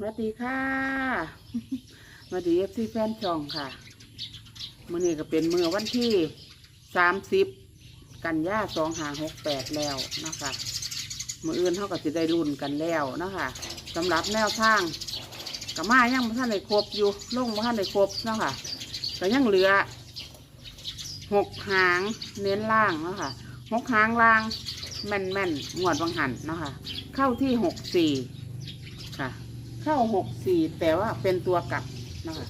สวัสดีค่ะสวัสดีเอฟซีแฟนช่องค่ะมื่อนี้ก็เป็นมือวันที่สามสิบกันยาสองหางหกแปดแล้วนะคะมืออื่นเท่ากับสิได้รุ่นกันแล้วนะคะสำหรับแนวทางกับมายังมาท่านในครบอยู่ลงมาท่านในครบเนาะคะก็ยังเหลือหกหางเน้นล่างนะคะหกหางล่างแม่นแม่นงวดวังหันนะคะเข้าที่หกสี่ค่ะ เข้าหกสี่แต่ว่าเป็นตัวกลับนะคะ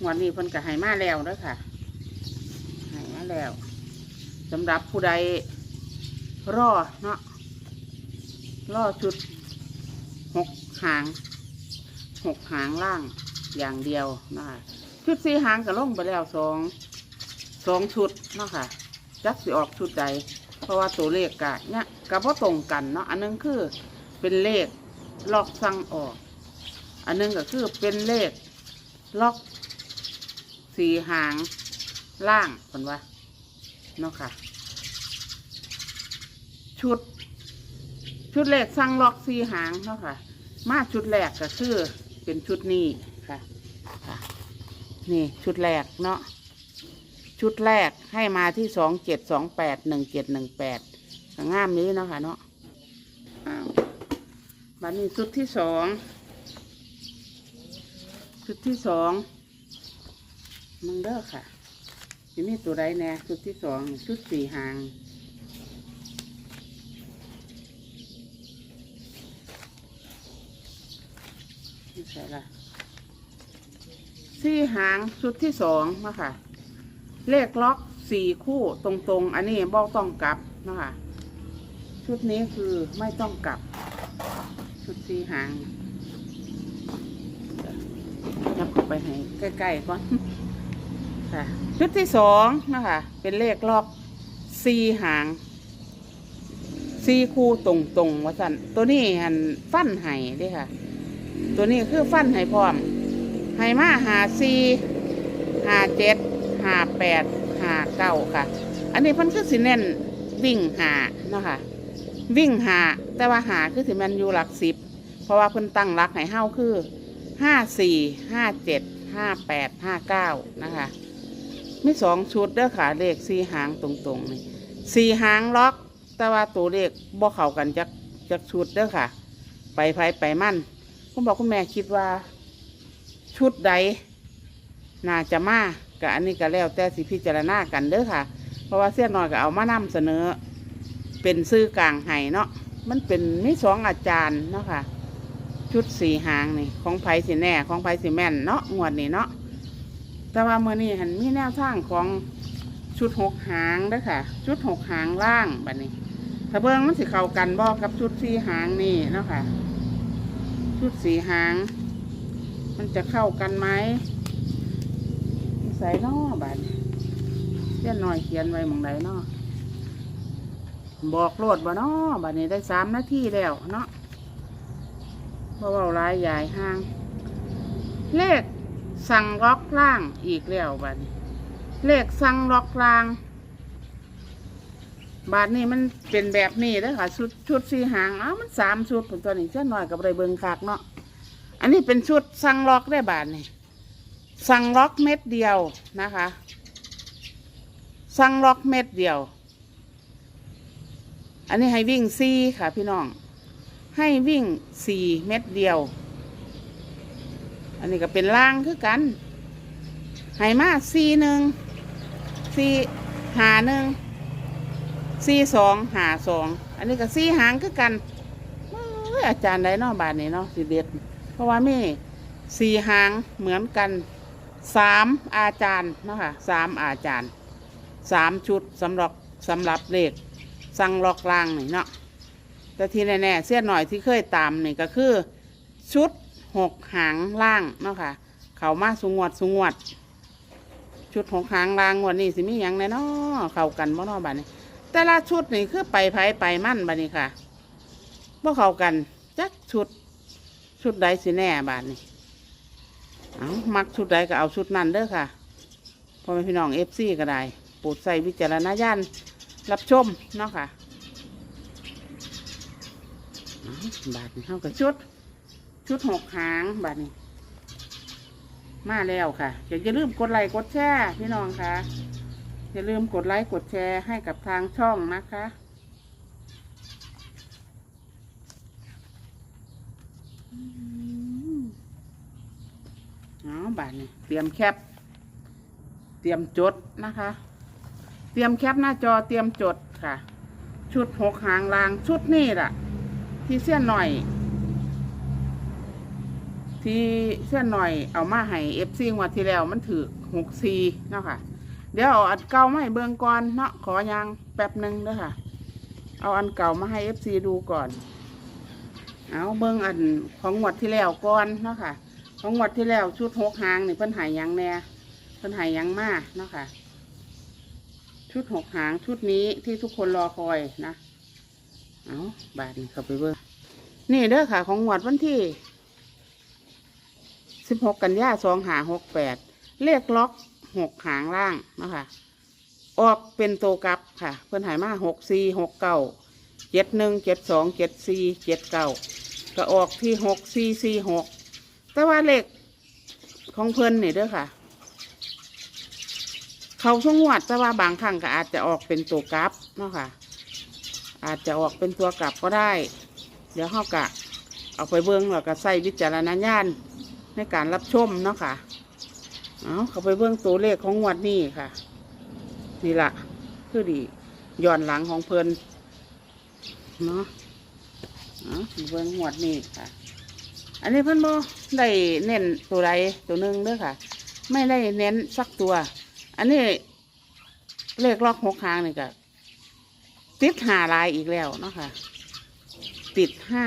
งวดนี้เพิ่นก็ให้มาแล้วเด้อค่ะให้มาแล้วสำหรับผู้ใดรอเนาะรอชุดหกหางหกหางล่างอย่างเดียวนะคะชุดสี่หางก็ล่งไปแล้วสองสองชุดเนาะค่ะจักสิออกชุดใดเพราะว่าตัวเลขกะเนี่ยก็เพราะตรงกันเนาะอันนึงคือเป็นเลขลอกสั่งออก อันหนึงก็คือเป็นเลขล็อกสี่หางล่างคนว่าเนาะค่ะ ชุด ชุดเลขสั่งล็อกสี่หางเนาะค่ะ มาชุดแรกก็คือเป็นชุดนี้ค่ะค่ะนี่ชุดแรกเนาะชุดแรกให้มาที่สองเจ็ดสองแปดหนึ่งเจ็ดหนึ่งแปดงามนี้เนาะค่ะเนาะอ้าวบัดนี้ชุดที่สอง ชุดที่สองมึงเด้อค่ะทีนี้ตัวใดแน่ชุดที่สองชุดสี่หาง นี่ใช่ละสี่หางชุดที่สองนาะค่ะ เลขล็อกสี่คู่ตรงๆ อันนี้บ่ต้องกลับนะคะชุดนี้คือไม่ต้องกลับ ชุดสี่หาง ยับเข้าไปให้ใกล้ๆก่อนค่ะชุดที่สองนะคะเป็นเลขล็อกสี่หางสี่คู่ตรงๆว่าสันตัวนี้หันฟันไห้เด้ค่ะ ตัวนี้คือฟันไห้พร้อมไห้มาหาสี่หาเจ็ดหาแปดหาเก้าค่ะ อันนี้เพันคือสิเน้นวิ่งหาเนาะค่ะวิ่งหาแต่ว่าหาคือสิแมันอยู่หลักสิบเพราะว่าเพิ่นตั้งหลักให้เฮาคือ ห้าสี่ห้าเจ็ดห้าแปดห้าเก้านะคะมีสองชุดเด้อค่ะเลขสี่หางตรงๆนี่สี่หางล็อก แต่ว่าตัวเลขบ่เข้ากันจักจักชุดเด้อค่ะ ไปไผไปมั่นคุณบอกคุณแม่คิดว่า ชุดใดน่าจะมากับอันนี้ก็แล้วแต่สิพิจารณากันเด้อค่ะ เพราะว่าเสี้ยนน้อยก็เอามานำเสนอ เป็นซื้อกลางไห้เนาะมันเป็นมีสองอาจารย์เนาะค่ะ ชุดสีหางนี่ ของไผ่สีแน่ ของไผ่สีแม่นเนาะงวดนี้เนาะแต่ว่าเมื่อนี้เห็นมีแนวทางของชุดหกหางด้อค่ะ ชุดหกหางล่างแบัดนี้ถ้าเบิ่งมันสิเข้ากันบ่กับชุดสีหางนี่เนาะค่ะ ชุดสีหาง มันจะเข้ากันไหมใส่นอบาดนี้เขียนหน่อยเขียนไว้มองใดนอบอกโลดบ่นอบาดนี้ได้สามนาทีแล้วเนาะ เพราะว่าหลายใหญ่ห้าง เลขสั่งล็อกล่างอีกแล้วบาดนี้ เลขสั่งล็อกล่าง บาทนี้มันเป็นแบบนี้เด้อค่ะ ชุดชุดสีหางอ้าวมันสามชุดผมตัวนี้เช่นหน่อยกับไรเบิงคักเนาะอันนี้เป็นชุดสั่งล็อกได้บาทนี่สั่งล็อกเม็ดเดียวนะคะสั่งล็อกเม็ดเดียว อันนี้ให้วิ่งสี่ค่ะพี่น้อง ให้วิ่งสี่เม็ดเดียว อันนี้ก็เป็นล่างคือกันให้มาสี่หนึ่งสี่หาหนึ่งสี่สองหาสองอันนี้ก็สี่หางคือกันเอ้ยอาจารย์ไดเนาะบาทนี้เนาะสิเด็ด เพราะว่ามีสี่หางเหมือนกันสามอาจารย์เนาะค่ะสามอาจารย์สามชุดสำหรับสำหรับเลขสั่งลอกล่างนี่เนาะ แต่ที่แน่ๆเสี้ยนหน่อยที่เคยตามนี่ก็คือ ชุดหกหางล่างเนาะค่ะ เขามาสุงวดสุงวด ชุดหกหางล่างวดนี้สิมีอย่างแน่นาะเข้ากันบ่นาะบัดนี้ แต่ละชุดนี่คือไปไผไปมั่นบัดนี้ค่ะบ่เข้ากันจักชุดชุดใดสิแน่บาดนี้เอามักชุดใดก็เอาชุดนั้นเด้อค่ะพ่อแม่พี่น้องเอฟซีก็ได้ โปรดใส่วิจารณญาณรับชมเนาะค่ะ บาทนี้เท่ากับชุด ชุดหกหางบัดนี้ มาแล้วค่ะอย่าอย่าลืมกดไลค์กดแชร์พี่น้องค่ะ อย่าลืมกดไลค์กดแชร์ให้กับทางช่องนะคะเอาบาทนี่เตรียมแคป เตรียมจดนะคะ เตรียมแคปหน้าจอเตรียมจดค่ะ ชุดหกหางลางชุดนี่ล่ะ ที่เสี้ยนหน่อย ที่เสี้ยนหน่อยเอามาให้เอฟซีงวันที่แล้วมันถือหกซีเนาะค่ะ เดี๋ยวเอาอันเก่ามาให้เบิ่งก่อนเนาะขอยางแป๊บหนึ่งเด้อค่ะ เอาอันเก่ามาให้เอฟซีดูก่อน เอาเบิ่งอันของงวดที่แล้วก่อนเนาะค่ะ ของงวดที่แล้วชุดหกหางนี่เพิ่นหายยังแน่เพิ่นหายยังมากเนาะค่ะ ชุดหกหางชุดนี้ที่ทุกคนรอคอยนะ เอาบาทนี่เข้าไปเบิ่งนี่เด้อค่ะ ของงวดวันที่สิบหกกันยาสองหาหกแปดเลขล็อกหกหางล่างนะคะออกเป็นโตกลับค่ะ เพิ่อนหายมาหกสี่หกเก้าเจ็ดหนึ่งเจ็ดสองเจ็ดสี่เจ็ดเก้าก็ออกที่หกสี่สี่หกแต่ว่าเลขของเพิ่อนนี่เด้อค่ะ เขาทุกงวดแต่ว่าบางครั้งก็อาจจะออกเป็นตัวกลับเนาะค่ะ อาจจะออกเป็นตัวกลับก็ได้ เดี๋ยวเขากะ เอาไปเบิ้งแล้วก็ใส่วิจารณญาณในการรับชมเนาะค่ะ เอาเขาไปเบิ้งตัวเลขของงวดนี้ค่ะ นี่ละคือดีย้อนหลังของเพลินเนาะเอาเบิ้งงวดนี้ค่ะ อันนี้เพิ่อนบ่ได้เน้นตัวใดตัวหนึ่งเด้อค่ะ ไม่ได้เน้นสักตัว อันนี้เลขล็อกหกหางนี่ก็ ติดหาลายอีกแล้วเนาะค่ะ ติดห้า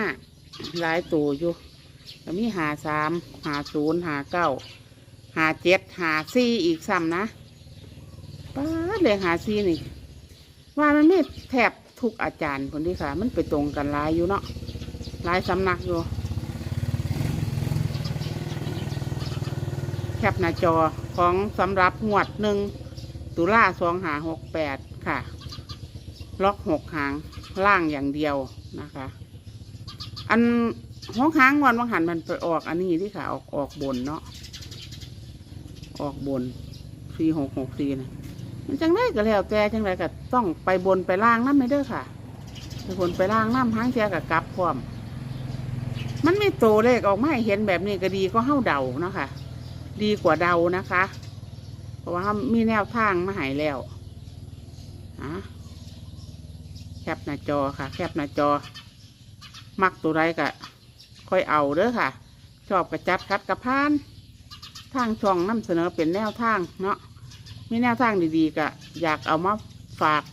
ลายตัวอยู่แล้วมีหาสามหาศูนย์หาเก้าหาเจ็ดหาสี่อีกซ้ำนะป้าเลยหาสี่นี่ ว่ามันไม่แทบทุกอาจารย์คนที่ค่ะ มันไปตรงกันลายอยู่เนาะลายสำนักอยู่แคปหน้าจอของสำหรับงวดหนึ่งตุลาสองหาหกแปดค่ะ ล็อกหกหางล่างอย่างเดียวนะคะ อันหกหางวันวังหันมันไปออกอันนี้ที่ค่ะ ออกออกบนเนาะออกบนสี่หกหกสี่นะมันจังได้ก็แล้วแต่จังไรก็ต้องไปบนไปล่างน้ำไม่เด้อค่ะไปบนไปล่างน้ำหางเสียกับกลับพร้อม มันไม่โตเลขออกมาเห็นแบบนี้ก็ดีก็เฮ้าเดาเนาะค่ะ ดีกว่าเดานะคะ เพราะว่ามีแนวทางมาหายแล้วอะ ปหน้าจอค่ะ แคปหน้าจอ มักตัวไรก็ค่อยเอาเด้อค่ะ ชอบกระจัดคัดกระพาน ทางช่องนำเสนอเป็นแนวทางเนาะมีแนวทางดีๆก็อยากเอามาฝาก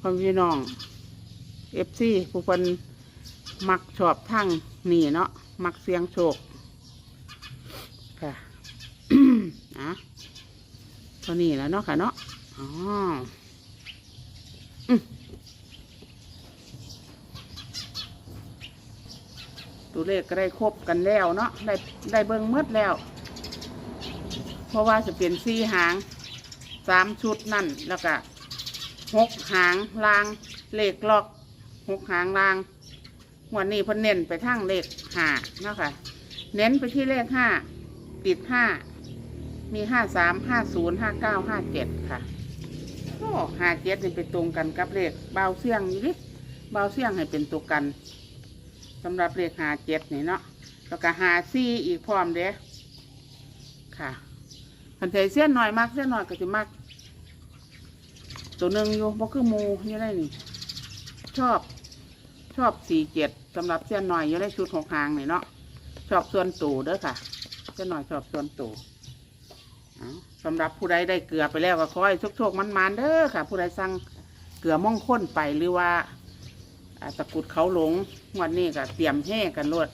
พ่อพี่น้องเอฟซีผู้คนมักชอบทางนี่เนาะมักเสียงโชคค่ะอะตัวนี้แล้วเนาะค่ะเนาะอ๋ออืม ตัวเลขก็ได้ครบกันแล้วเนาะได้ได้เบิ้งหมดแล้ว เพราะว่าจะเปลี่ยนสี่หางสามชุดนั่นแล้วก็หกหางลางเลขล็อกหกหางลางวันนี้พ่นเน้นไปทางเลขห้าเนาะค่ะเน้นไปที่เลขห้าติดห้ามีห้าสามห้าศูนย์ห้าเก้าห้าเจ็ดค่ะโอ้ห้าเจ็ดนี่ไปตรงกันกับเลขเบาเสียงอยู่ดิเบาเสียงให้เป็นตัวกัน สำหรับเลขหาเจ็ดนี่เนาะแล้วก็หาซี่อีกพร้อมเด้ค่ะคันใจเส้นหน่อยมากเส้นหน่อยก็จะมากตัวหนึ่งอยู่บ่คือมูอยู่ได้นี่ชอบชอบสี่เจ็ดสำหรับเส้นหน่อยอยู่ได้ชุดหกหางนี่เนาะชอบส่วนตูเด้อค่ะเส้นหน่อยชอบส่วนตูสำหรับผู้ใดได้เกลือไปแล้วก็ขอให้โชคๆมันๆเด้อค่ะ ผู้ใดสั่งเกลือม่องค้นไปหรือว่า อ่าตะกรุดเขาหลงงวันนี้ก็เตรียมแห่กันรวด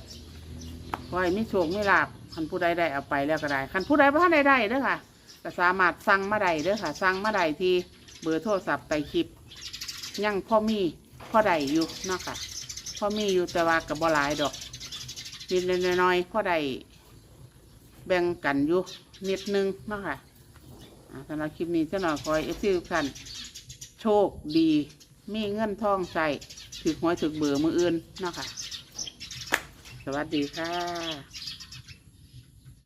ขอให้มีโชคมีลาบคันผู้ใดได้เอาไปแล้วก็ได้คันผู้ใดพระใดได้เด้อค่ะก็สามารถสั่งมาได้เด้อค่ะสั่งมาได้ที่เบอร์โทรศัพท์ใต้คลิปยังพ่อมีพ่อใดอยู่เนาะค่ะพ่อมีอยู่แต่ว่ากับบหลายดอกนิดๆน้อยๆพ่อใดแบ่งกันอยู่นิดนึงเนาะค่ะอ่าสำหรับคลิปนี้เจ้าหน่อยคอยเอฟซีทุกท่านโชคดี มีเงินทองใส่ ถือหวยถือเบอร์มืออื่นเนาะค่ะ สวัสดีค่ะ